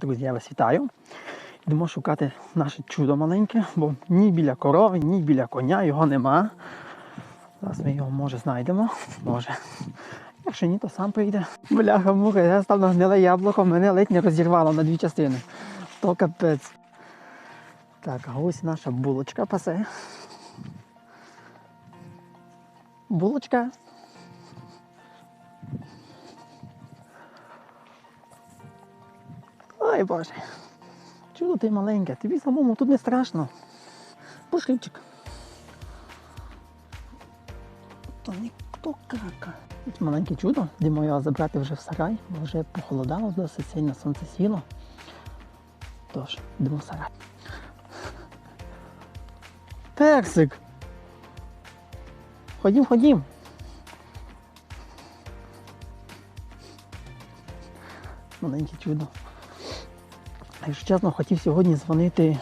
Друзі, я вас вітаю. Йдемо шукати наше чудо маленьке, бо ні біля корови, ні біля коня його нема. Зараз ми його може знайдемо. Може. Якщо ні, то сам прийде. Бляха муха, я став на гниле яблуко, мене ледь не розірвало на дві частини. То капець. Так, а ось наша булочка пасе. Булочка. Ой Боже. Чудо ти маленьке, тобі самому тут не страшно. Пошливчик. То ніхто кака. Маленьке чудо, йдемо його забрати вже в сарай, бо вже похолодало, досить сильно сонце сіло. Тож, йдемо в сарай. Персик! Ходім, ходім. Маленьке чудо. Якщо чесно, хотів сьогодні дзвонити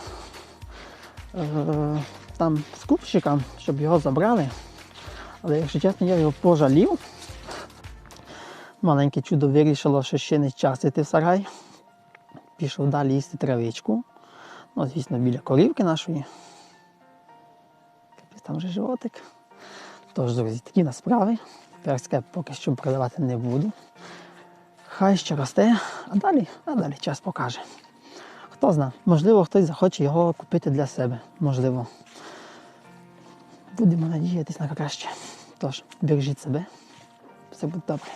е, там скупщикам, щоб його забрали. Але якщо чесно, я його пожалів. Маленьке чудо вирішило, що ще не час йти в сарай. Пішов далі їсти травичку. Ну, звісно, біля корівки нашої. Там вже животик. Тож, друзі, такі на справи. Перське поки що продавати не буду. Хай ще росте, а далі, а далі час покаже. Хто знає, можливо, хтось захоче його купити для себе. Можливо. Будемо надіятися на краще. Тож, бережіть себе. Все буде добре.